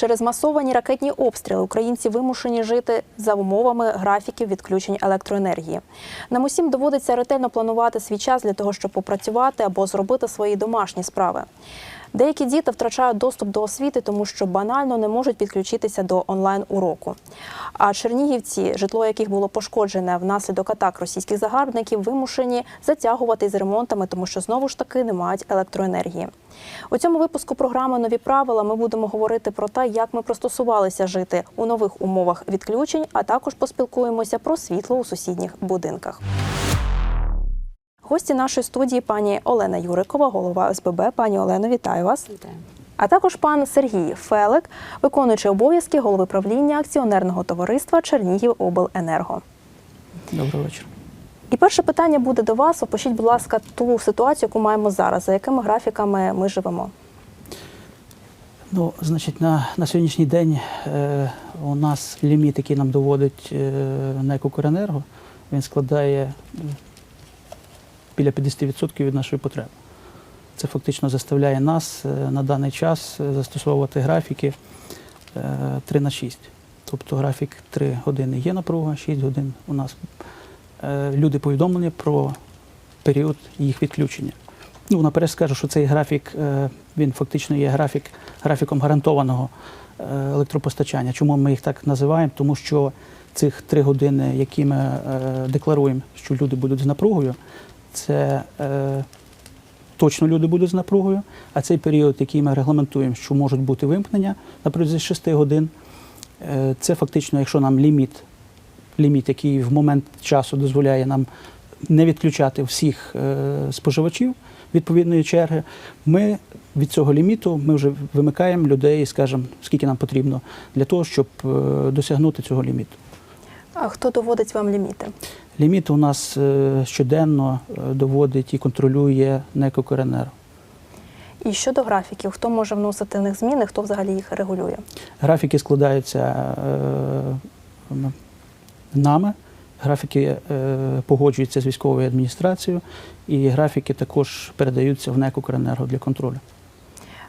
Через масовані ракетні обстріли українці вимушені жити за умовами графіків відключень електроенергії. Нам усім доводиться ретельно планувати свій час для того, щоб попрацювати або зробити свої домашні справи. Деякі діти втрачають доступ до освіти, тому що банально не можуть підключитися до онлайн-уроку. А чернігівці, житло яких було пошкоджене внаслідок атак російських загарбників, вимушені затягувати з ремонтами, тому що знову ж таки не мають електроенергії. У цьому випуску програми Нові правила ми будемо говорити про те, як ми пристосувалися жити у нових умовах відключень, а також поспілкуємося про світло у сусідніх будинках. Гості нашої студії пані Олена Юрикова, голова ОСББ. Пані Олено, вітаю вас. Вітаю. А також пан Сергій Фелик, виконуючий обов'язки голови правління акціонерного товариства Чернігів Обленерго. Доброго вечора. І перше питання буде до вас. Опишіть, будь ласка, ту ситуацію, яку маємо зараз, за якими графіками ми живемо. Ну, значить, на, на сьогоднішній день е, у нас ліміт, який нам доводить е, НЕК «Укренерго», він складає м, біля 50% від нашої потреби. Це фактично заставляє нас е, на даний час е, застосовувати графіки е, 3 на 6. Тобто графік 3 години є напруга, 6 годин у нас е, люди повідомлені про період їх відключення. Ну, наперед скажу, що цей графік е, він фактично є графік, графіком гарантованого е, електропостачання. Чому ми їх так називаємо? Тому що цих три години, які ми е, декларуємо, що люди будуть з напругою, це е, точно люди будуть з напругою. А цей період, який ми регламентуємо, що можуть бути вимкнення на протязі 6 годин, е, це фактично, якщо нам ліміт, ліміт, який в момент часу дозволяє нам не відключати всіх е, споживачів відповідної черги, ми від цього ліміту ми вже вимикаємо людей, скажімо, скільки нам потрібно для того, щоб е, досягнути цього ліміту. А хто доводить вам ліміти? Ліміт у нас е, щоденно е, доводить і контролює НЕК «Укренерго». І щодо графіків, хто може вносити в них зміни, хто взагалі їх регулює? Графіки складаються е, нами, графіки е, погоджуються з військовою адміністрацією, і графіки також передаються в НЕК «Укренерго» для контролю.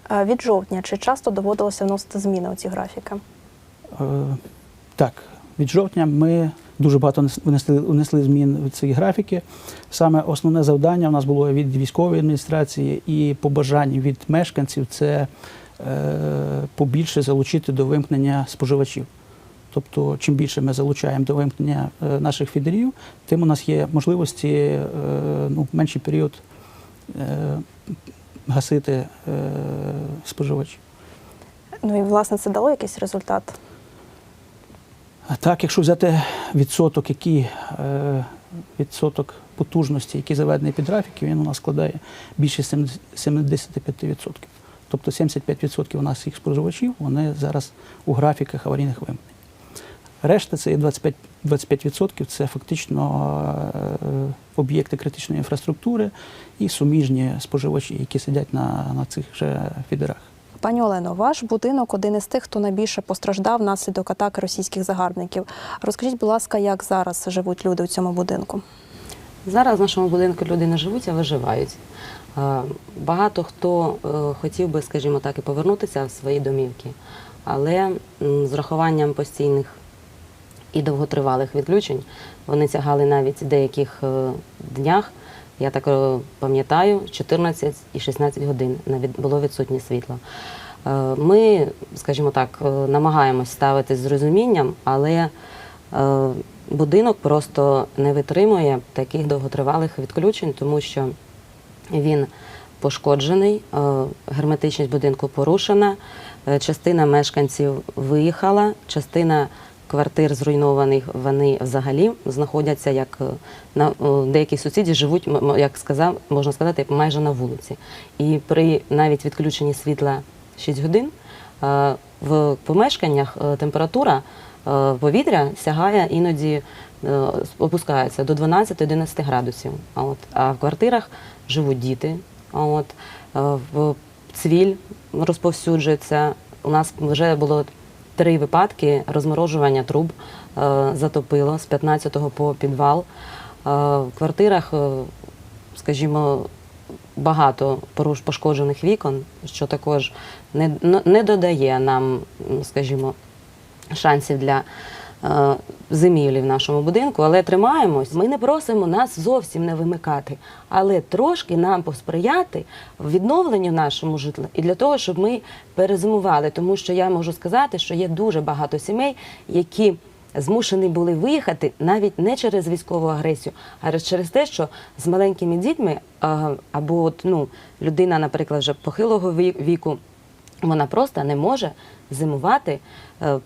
А Від жовтня чи часто доводилося вносити зміни у ці графіки? Е, Так, від жовтня ми дуже багато внесли, внесли змін в ці графіки. Саме основне завдання у нас було від військової адміністрації і побажань від мешканців це е, побільше залучити до вимкнення споживачів. Тобто, чим більше ми залучаємо до вимкнення е, наших фідерів, тим у нас є можливості е, ну, менший період е, гасити е, споживачів. Ну і власне це дало якийсь результат. Так, якщо взяти відсоток, який, е, відсоток потужності, який заведений під графіки, він у нас складає більше 75%. Тобто 75% у нас всіх споживачів, вони зараз у графіках аварійних вимкнень. Решта це 25%, 25% це фактично е, об'єкти критичної інфраструктури і суміжні споживачі, які сидять на, на цих же фідерах. Пані Олено, ваш будинок один із тих, хто найбільше постраждав внаслідок атаки російських загарбників. Розкажіть, будь ласка, як зараз живуть люди у цьому будинку? Зараз в нашому будинку люди не живуть, а виживають. Е, Багато хто е, хотів би, скажімо так, і повернутися в свої домівки, але з рахуванням постійних і довготривалих відключень вони сягали навіть в деяких е, днях. Я так е, пам'ятаю, 14 і 16 годин було відсутнє світло. Е, Ми, скажімо так, е, намагаємось ставити з розумінням, але будинок просто не витримує таких довготривалих відключень, тому що він пошкоджений, герметичність будинку порушена, частина мешканців виїхала, частина квартир зруйнованих вони взагалі знаходяться як е, на о, деякі сусіді живуть, як сказав, можна сказати, майже на вулиці. І при навіть відключенні світла 6 годин е, в помешканнях е, температура е, повітря сягає іноді е, опускається до 12-11 градусів. А от а в квартирах живуть діти. А от е, в цвіль розповсюджується. У нас вже було три випадки розморожування труб е, затопило з 15-го по підвал. Е, В квартирах, е, скажімо, багато поруш- пошкоджених вікон, що також не, не додає нам, скажімо, шансів для зимівлі в нашому будинку, але тримаємось. Ми не просимо нас зовсім не вимикати, але трошки нам посприяти відновленню нашому житлу і для того, щоб ми перезимували. Тому що я можу сказати, що є дуже багато сімей, які змушені були виїхати навіть не через військову агресію, а через те, що з маленькими дітьми або от, ну, людина, наприклад, вже похилого ві- віку, вона просто не може зимувати, е,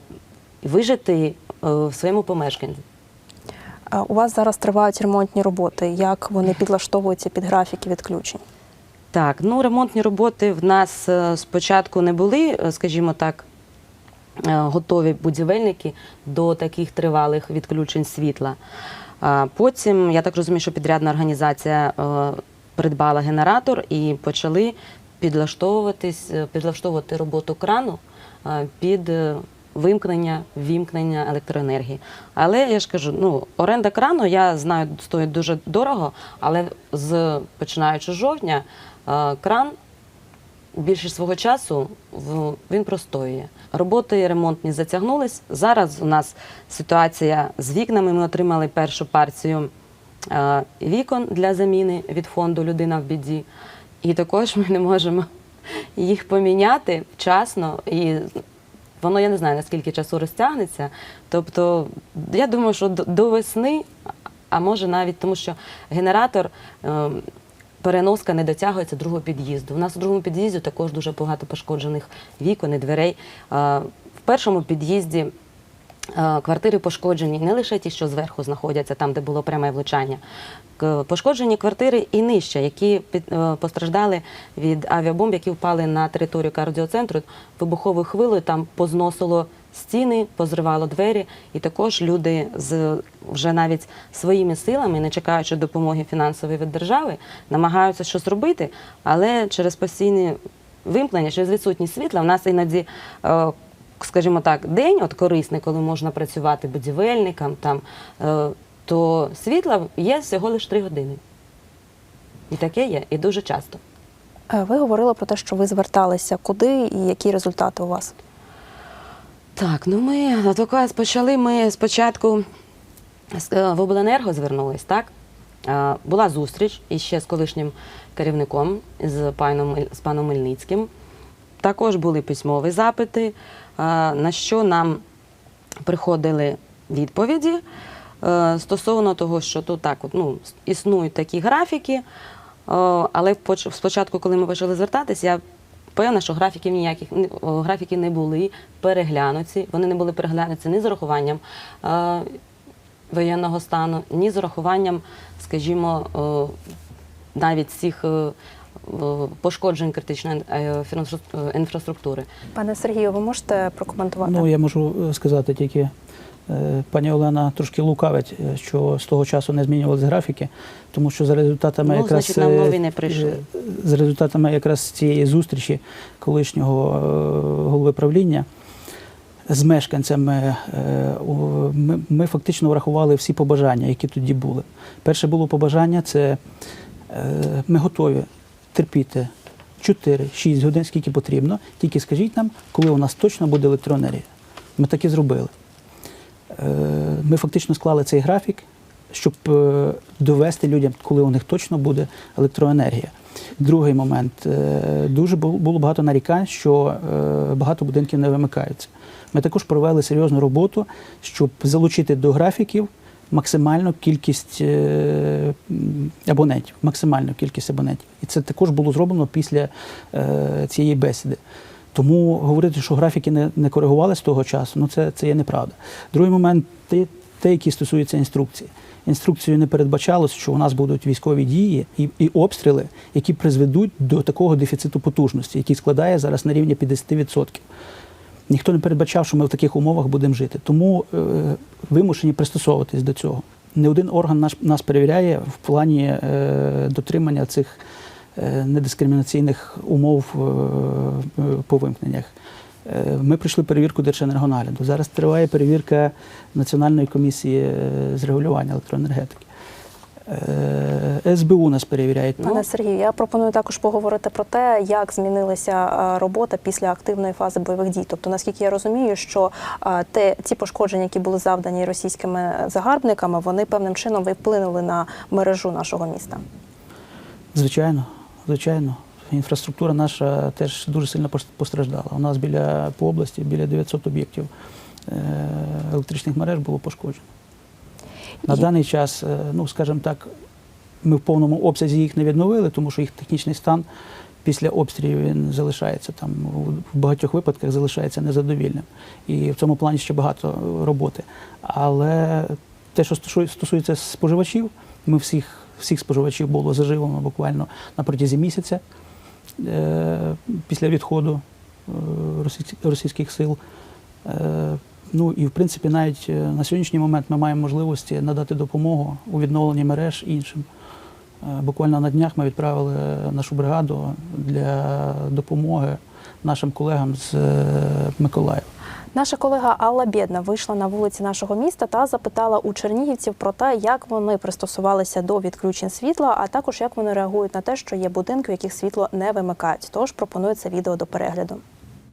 вижити в своєму помешканні. У вас зараз тривають ремонтні роботи. Як вони підлаштовуються під графіки відключень? Так, ну ремонтні роботи в нас е, спочатку не були, е, скажімо так, е, готові будівельники до таких тривалих відключень світла. Потім, я так розумію, що підрядна організація е, придбала генератор і почали підлаштовуватись, е, підлаштовувати роботу крану е, під е, вимкнення, вімкнення електроенергії. Але я ж кажу, ну оренда крану, я знаю, стоїть дуже дорого, але з починаючи з жовтня, е, кран більшість свого часу він простоює. Роботи ремонтні затягнулись. Зараз у нас ситуація з вікнами. Ми отримали першу партію е, вікон для заміни від фонду Людина в біді. І також ми не можемо їх поміняти вчасно. І воно я не знаю наскільки часу розтягнеться. Тобто, я думаю, що до- весни, а може навіть тому, що генератор. е, Переноска не дотягується другого під'їзду. У нас у другому під'їзді також дуже багато пошкоджених вікон і дверей. В першому під'їзді квартири пошкоджені не лише ті, що зверху знаходяться, там, де було пряме влучання. Пошкоджені квартири і нижче, які е, постраждали від авіабомб, які впали на територію кардіоцентру. Вибуховою хвилею там позносило стіни, позривало двері, і також люди з вже навіть своїми силами, не чекаючи допомоги фінансової від держави, намагаються щось робити, але через постійні вимкнення, через відсутність світла, в нас іноді. Скажімо так, день от корисний, коли можна працювати будівельникам, там, е, то світла є всього лише 3 години. І таке є, і дуже часто. Е, Ви говорили про те, що ви зверталися. Куди і які результати у вас? Так, ну ми ТОКАС почали. Ми спочатку е, в обленерго звернулись, так? Була зустріч іще з колишнім керівником, з паном, з паном Мельницьким. Також були письмові запити, на що нам приходили відповіді е, стосовно того, що тут так ну, існують такі графіки. е, Але спочатку, коли ми почали звертатися, я певна, що графіків ніяких графіки не були переглянуті. Вони не були переглянуті ні з урахуванням е, воєнного стану, ні з урахуванням, скажімо, е, навіть цих е, е, пошкоджень критичної е, е, інфраструктури. Пане Сергію, ви можете прокоментувати? Ну, я можу е, сказати тільки, пані Олена трошки лукавить, що з того часу не змінювалися графіки, тому що за результатами Ну, якраз значить, нам нові не прийшли. за результатами якраз цієї зустрічі колишнього голови правління. З мешканцями ми, ми фактично врахували всі побажання, які тоді були. Перше було побажання це ми готові терпіти 4-6 годин, скільки потрібно. Тільки скажіть нам, коли у нас точно буде електроенергія. Ми так і зробили. Е, Ми фактично склали цей графік, щоб е, довести людям, коли у них точно буде електроенергія. Другий момент. Е, Дуже було багато нарікань, що багато будинків не вимикаються. Ми також провели серйозну роботу, щоб залучити до графіків максимальну кількість е, абонентів, максимальну кількість абонентів. І це також було зроблено після е, цієї бесіди. Тому говорити, що графіки не, не коригували з того часу, ну це, це є неправда. Другий момент те, те, який стосується інструкції. Інструкцією не передбачалось, що у нас будуть військові дії і, і обстріли, які призведуть до такого дефіциту потужності, який складає зараз на рівні 50%. Ніхто не передбачав, що ми в таких умовах будемо жити. Тому е, вимушені пристосовуватись до цього. Не один орган наш, нас перевіряє в плані е, дотримання цих е, недискримінаційних умов е, е, по вимкненнях. Е, Ми пройшли перевірку Держенергонагляду. Зараз триває перевірка Національної комісії е, з регулювання електроенергетики. Е, СБУ нас перевіряють. Пане Сергію, я пропоную також поговорити про те, як змінилася е, робота після активної фази бойових дій. Тобто, наскільки я розумію, що е, те ті пошкодження, які були завдані російськими загарбниками, вони певним чином вплинули на мережу нашого міста. Звичайно, звичайно. Інфраструктура наша теж дуже сильно постраждала. У нас біля по області біля 900 об'єктів електричних мереж було пошкоджено. На даний час, е, ну скажімо так, ми в повному обсязі їх не відновили, тому що їх технічний стан після обстрілів він залишається там в багатьох випадках залишається незадовільним. І в цьому плані ще багато роботи. Але те, що стосується споживачів, ми всіх, всіх споживачів було заживлено буквально на протязі місяця е, після відходу е, російських сил. Ну і в принципі, навіть е, на сьогоднішній момент ми маємо можливості надати допомогу у відновленні мереж іншим. Е, Буквально на днях ми відправили нашу бригаду для допомоги нашим колегам з е, Миколаєва. Наша колега Алла Бєдна вийшла на вулиці нашого міста та запитала у чернігівців про те, як вони пристосувалися до відключень світла, а також як вони реагують на те, що є будинки, в яких світло не вимикають. Тож пропоную це відео до перегляду.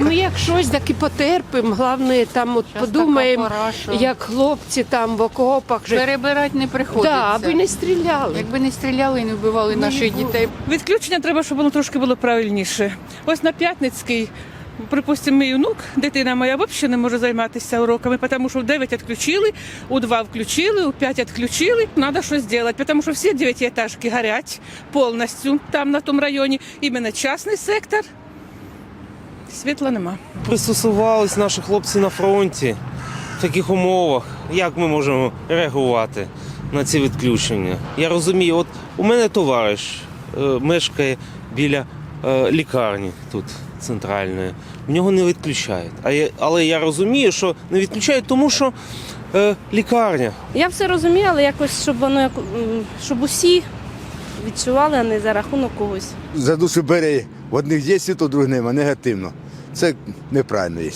Ми як щось так і потерпимо. Головне, там от Щас подумаємо, така пора, що як хлопці там в окопах же. перебирати не приходиться. Да, аби не стріляли. Якби не стріляли і не вбивали наших дітей. Відключення треба, щоб воно трошки було правильніше. Ось на П'ятницький, припустимо, мій онук, дитина моя взагалі не може займатися уроками, тому що в 9 відключили, у 2 включили, у 5 відключили. Треба щось робити, тому що всі дев'ятиэтажки горять повністю там на тому районі. Іменно частний сектор. Світла нема. Пристосувались наші хлопці на фронті в таких умовах. Як ми можемо реагувати на ці відключення? Я розумію, от у мене товариш е, мешкає біля е, лікарні тут центральної. В нього не відключають. А я, але я розумію, що не відключають, тому що е, лікарня. Я все розумію, але якось, щоб воно як- щоб усі відчували, а не за рахунок когось. за душу бере. В одних є світло, в других нема, негативно. Це неправильно є.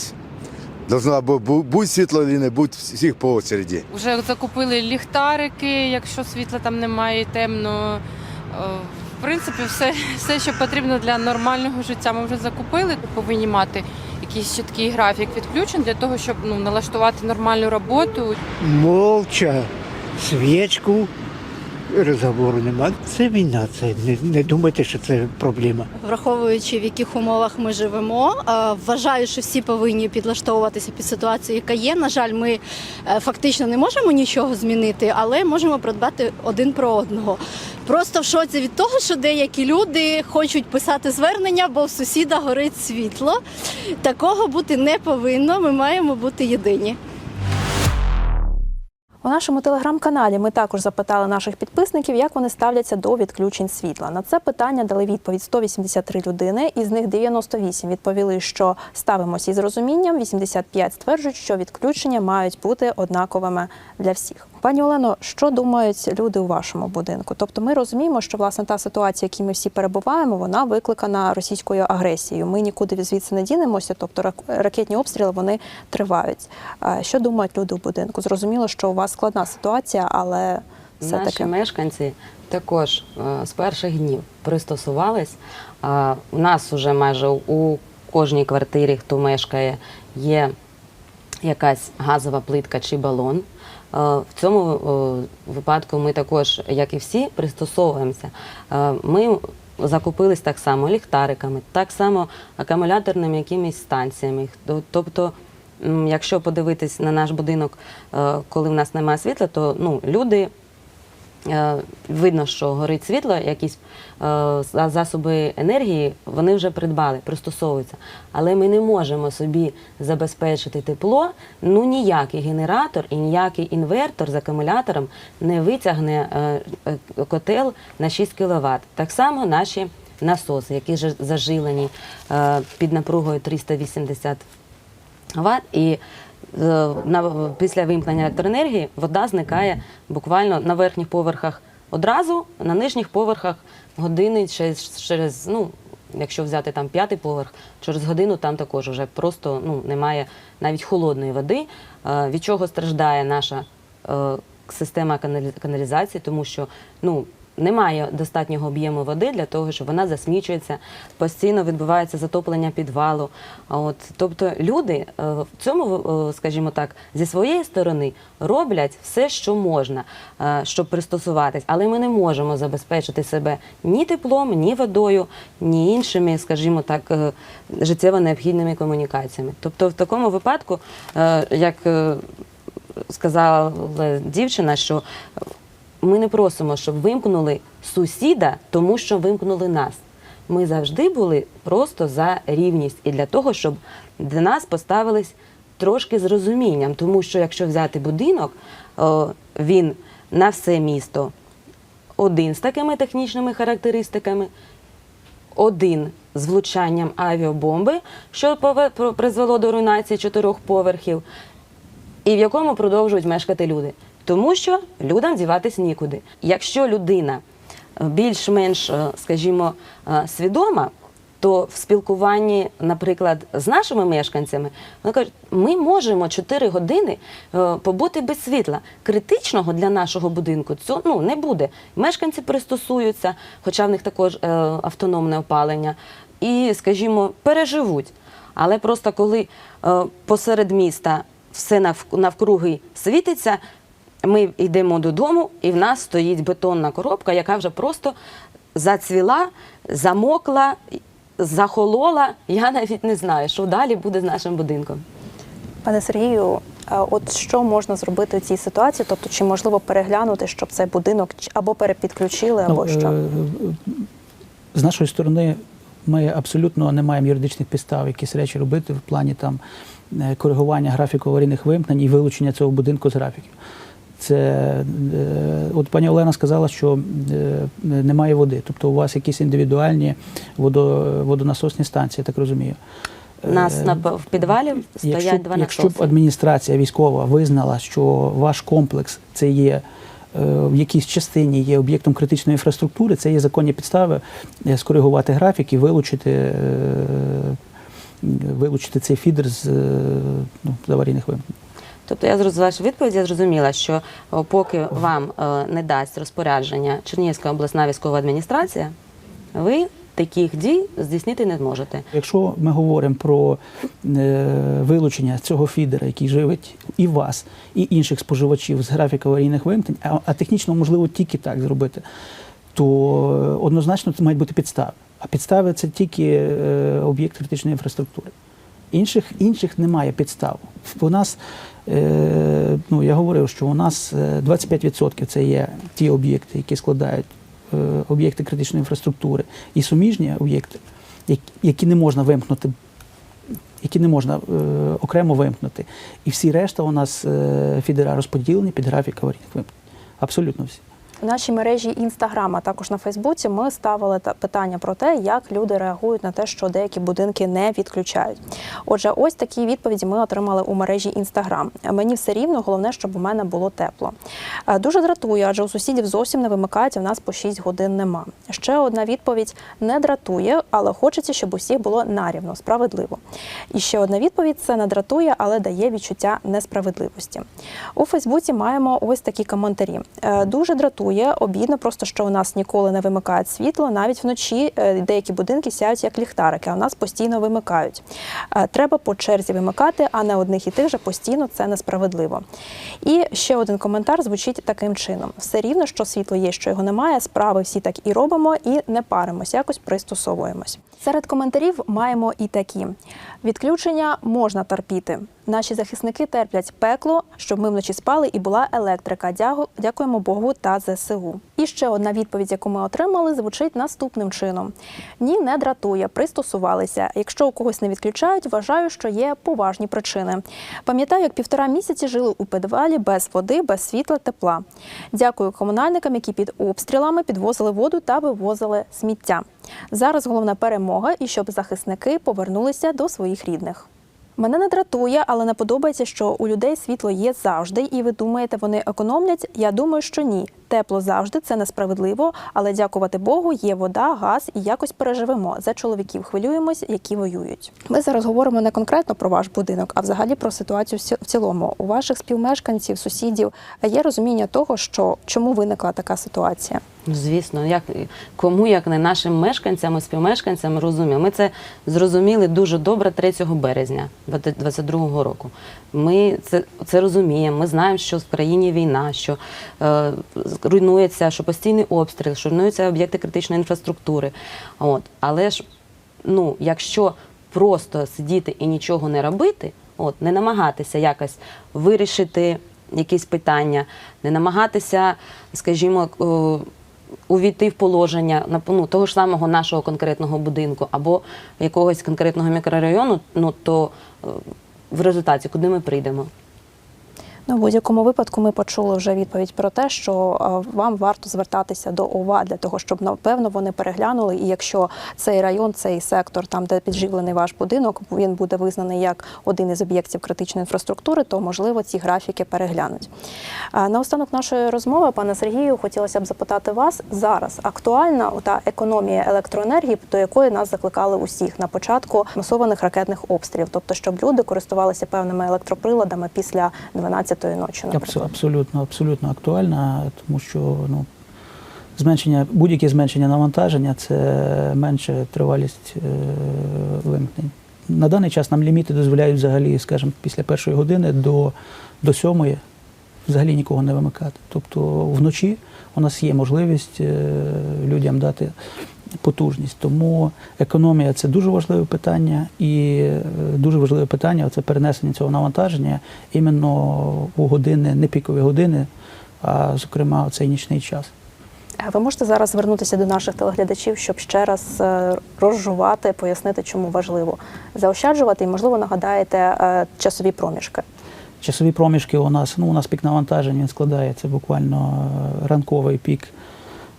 Должно або бу- бути світло, або не бути всіх по очереді. Вже закупили ліхтарики, якщо світла там немає, темно. Е, В принципі, все, все, що потрібно для нормального життя, ми вже закупили. Повинні мати якийсь чіткий графік відключень для того, щоб ну, налаштувати нормальну роботу. молча свічку. Розговору нема. Це війна, це не, не думайте, що це проблема. враховуючи в яких умовах ми живемо. е, Вважаю, що всі повинні підлаштовуватися під ситуацію, яка є. На жаль, ми е, фактично не можемо нічого змінити, але можемо продбати один про одного. Просто в шоці від того, що деякі люди хочуть писати звернення, бо в сусіда горить світло. Такого бути не повинно. Ми маємо бути єдині. У нашому телеграм-каналі ми також запитали наших підписників, як вони ставляться до відключень світла. На це питання дали відповідь 183 людини, із них 98 відповіли, що ставимося із розумінням, 85 стверджують, що відключення мають бути однаковими для всіх. Пані Олено, що думають люди у вашому будинку? Тобто, ми розуміємо, що власне та ситуація, в якій ми всі перебуваємо, вона викликана російською агресією. Ми нікуди звідси не дінемося, тобто ракетні обстріли вони тривають. Що думають люди у будинку? Зрозуміло, що у вас складна ситуація, але все Наші таки мешканці також е, з перших днів пристосувались. У нас вже майже у кожній квартирі, хто мешкає, є якась газова плитка чи балон. Е, В цьому е, випадку ми також, як і всі, пристосовуємося. Е, Ми закупились так само ліхтариками, так само акумуляторними якимись станціями. Тобто- якщо подивитись на наш будинок, коли в нас немає світла, то ну, люди видно, що горить світло, якісь е, засоби енергії вони вже придбали, пристосовуються. Але ми не можемо собі забезпечити тепло. Ну ніякий генератор і ніякий інвертор з акумулятором не витягне е, е, котел на 6 кВт. Так само наші насоси, які ж зажилені е, під напругою 380 Вт, е, на, після вимкнення електроенергії вода зникає буквально на верхніх поверхах одразу, на нижніх поверхах години через, через ну, якщо взяти там п'ятий поверх, через годину там також вже просто ну, немає навіть холодної води, е, від чого страждає наша е, система каналі- каналізації, тому що ну. Немає достатнього об'єму води для того, щоб вона засмічується, постійно відбувається затоплення підвалу. От, тобто люди е, в цьому, е, скажімо так, зі своєї сторони роблять все, що можна, е, щоб пристосуватись, але ми не можемо забезпечити себе ні теплом, ні водою, ні іншими, скажімо так, життєво необхідними комунікаціями. Тобто, в такому випадку, як сказала дівчина, що ми не просимо, щоб вимкнули сусіда, тому що вимкнули нас. Ми завжди були просто за рівність і для того, щоб до нас поставились трошки з розумінням, тому що якщо взяти будинок, він на все місто один з такими технічними характеристиками, один з влучанням авіабомби, що призвело до руйнації чотирьох поверхів, і в якому продовжують мешкати люди. Тому що людям діватись нікуди. Якщо людина е, більш-менш, е, скажімо, е, свідома, то в спілкуванні, наприклад, з нашими мешканцями, вони кажуть, ми можемо 4 години побути без світла. Критичного для нашого будинку цього ну, не буде. Мешканці пристосуються, хоча в них також автономне опалення, і, скажімо, переживуть. Але просто коли посеред міста все навкруги світиться, ми йдемо додому, і в нас стоїть бетонна коробка, яка вже просто зацвіла, замокла, захолола. Я навіть не знаю, що далі буде з нашим будинком. Пане Сергію, от що можна зробити у цій ситуації? Тобто, чи можливо переглянути, щоб цей будинок або перепідключили, або Ну, що? З нашої сторони, ми абсолютно не маємо юридичних підстав якісь речі робити в плані там е, коригування графіку аварійних вимкнень і вилучення цього будинку з графіків. Це е, от пані Олена сказала, що е, немає води. Тобто у вас якісь індивідуальні водо, водонасосні станції, я так розумію. У нас Е, на в підвалі стоять Якщо, два б- якщо б адміністрація військова визнала, що ваш комплекс це є в якійсь частині є об'єктом критичної інфраструктури, це є законні підстави скоригувати графік і вилучити, вилучити цей фідер з, ну, аварійних вимкнень. Тобто я з вашої відповіді я зрозуміла, що поки вам е, не дасть розпорядження Чернігівська обласна військова адміністрація, ви таких дій здійснити не зможете. Якщо ми говоримо про е, вилучення цього фідера, який живить і вас, і інших споживачів з графіка аварійних вимкнень, а, технічно можливо тільки так зробити, то е, однозначно це мають бути підстави. А підстави це тільки е, об'єкт критичної інфраструктури. Інших, інших немає підстав. У нас, е, ну я говорив, що у нас е, 25% це є ті об'єкти, які складають е, об'єкти критичної інфраструктури, і суміжні об'єкти, які не можна вимкнути, які не можна е, окремо вимкнути. І всі решта у нас е, фідера розподілені під графік аварійних вимкнень. Абсолютно всі. В нашій мережі Інстаграм, а також на Фейсбуці, ми ставили та- питання про те, як люди реагують на те, що деякі будинки не відключають. Отже, ось такі відповіді ми отримали у мережі Інстаграм. Мені все рівно, головне, щоб у мене було тепло. Е, Дуже дратує, адже у сусідів зовсім не вимикають, а в нас по 6 годин нема. Ще одна відповідь не дратує, але хочеться, щоб усіх було нарівно, справедливо. І ще одна відповідь це не дратує, але дає відчуття несправедливості. У Фейсбуці маємо ось такі коментарі. Е, Дуже дратує, обідно, просто що у нас ніколи не вимикають світло. Навіть вночі е, деякі будинки сяють як ліхтарики, а у нас постійно вимикають. Е, Треба по черзі вимикати, а не одних і тих же постійно це несправедливо. І ще один коментар звучить таким чином: все рівно, що світло є, що його немає. Справи всі так і робимо, і не паримось, якось пристосовуємось. Серед коментарів маємо і такі: відключення можна терпіти. Наші захисники терплять пекло, щоб ми вночі спали і була електрика. Дякуємо Богу та ЗСУ. І ще одна відповідь, яку ми отримали, звучить наступним чином: ні, не дратує, пристосувалися. Якщо у когось не відключають, вважаю, що є поважні причини. Пам'ятаю, як півтора місяці жили у підвалі без води, без світла, тепла. Дякую комунальникам, які під обстрілами підвозили воду та вивозили сміття. Зараз головна перемога і щоб захисники повернулися до своїх рідних. Мене не дратує, але не подобається, що у людей світло є завжди, і ви думаєте, вони економлять? Я думаю, що ні. Тепло завжди це несправедливо, але дякувати Богу, є вода, газ і якось переживемо. За чоловіків хвилюємось, які воюють. Ми зараз говоримо не конкретно про ваш будинок, а взагалі про ситуацію в цілому. У ваших співмешканців, сусідів є розуміння того, що чому виникла така ситуація. Ну, Звісно, як кому, як не нашим мешканцям співмешканцям розуміємо. Ми це зрозуміли дуже добре 3 березня 2022 року. Ми це, це розуміємо. Ми знаємо, що в країні війна, що е, руйнується, що постійний обстріл, що руйнуються об'єкти критичної інфраструктури. От. Але ж, ну, якщо просто сидіти і нічого не робити, от, не намагатися якось вирішити якісь питання, не намагатися, скажімо, е, увійти в положення ну, того ж самого нашого конкретного будинку або якогось конкретного мікрорайону, ну то е, в результаті куди ми прийдемо? Ну, в будь-якому випадку ми почули вже відповідь про те, що е, вам варто звертатися до ОВА для того, щоб напевно вони переглянули. І якщо цей район, цей сектор, там де підживлений ваш будинок, він буде визнаний як один із об'єктів критичної інфраструктури, то можливо ці графіки переглянуть. А Наостанок нашої розмови, пане Сергію, хотілося б запитати вас зараз. Актуальна та економія електроенергії, до якої нас закликали усіх на початку масованих ракетних обстрілів, тобто щоб люди користувалися певними електроприладами після 12-ї ночі. Наприклад. Абсолютно, абсолютно актуальна, тому що ну, зменшення, будь-яке зменшення навантаження це менше тривалість е, вимкнень. На даний час нам ліміти дозволяють взагалі, скажімо, після першої години до, до сьомої взагалі нікого не вимикати. Тобто вночі у нас є можливість е, людям дати потужність. Тому економія це дуже важливе питання, і е, дуже важливе питання це перенесення цього навантаження іменно у години, не пікові години, а зокрема цей нічний час. Ви можете зараз звернутися до наших телеглядачів, щоб ще раз е, розжувати, пояснити, чому важливо заощаджувати, і можливо нагадаєте е, часові проміжки. Часові проміжки у нас, ну у нас пік навантажень він складається буквально ранковий пік.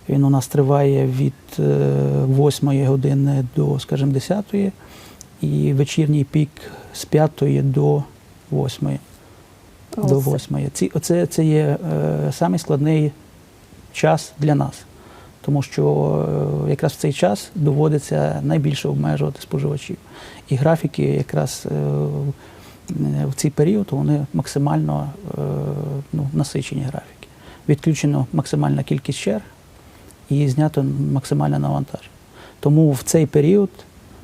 Він у нас триває від 8 години до, скажімо, 10, і вечірній пік з 5 до 8. До Оце. 8. Ці, оце це є е, самий складний час для нас, тому що е, якраз в цей час доводиться найбільше обмежувати споживачів. І графіки якраз е, е, в цей період вони максимально е, ну, насичені графіки. Відключено максимальна кількість черг і знято максимальне навантаження. Тому в цей період,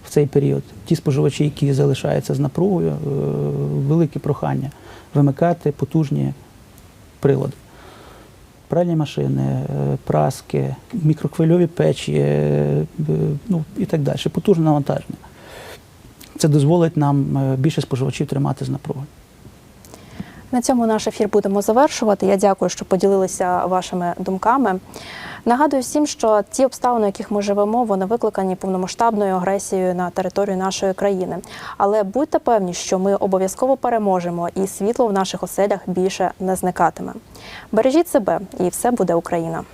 в цей період ті споживачі, які залишаються з напругою, е, велике прохання вимикати потужні прилади. Пральні машини, е, праски, мікрохвильові печі, е, ну і так далі. Потужне навантаження. Це дозволить нам більше споживачів тримати з напругою. На цьому наш ефір будемо завершувати. Я дякую, що поділилися вашими думками. Нагадую всім, що ті обставини, в яких ми живемо, вони викликані повномасштабною агресією на територію нашої країни. Але будьте певні, що ми обов'язково переможемо, і світло в наших оселях більше не зникатиме. Бережіть себе, і все буде Україна.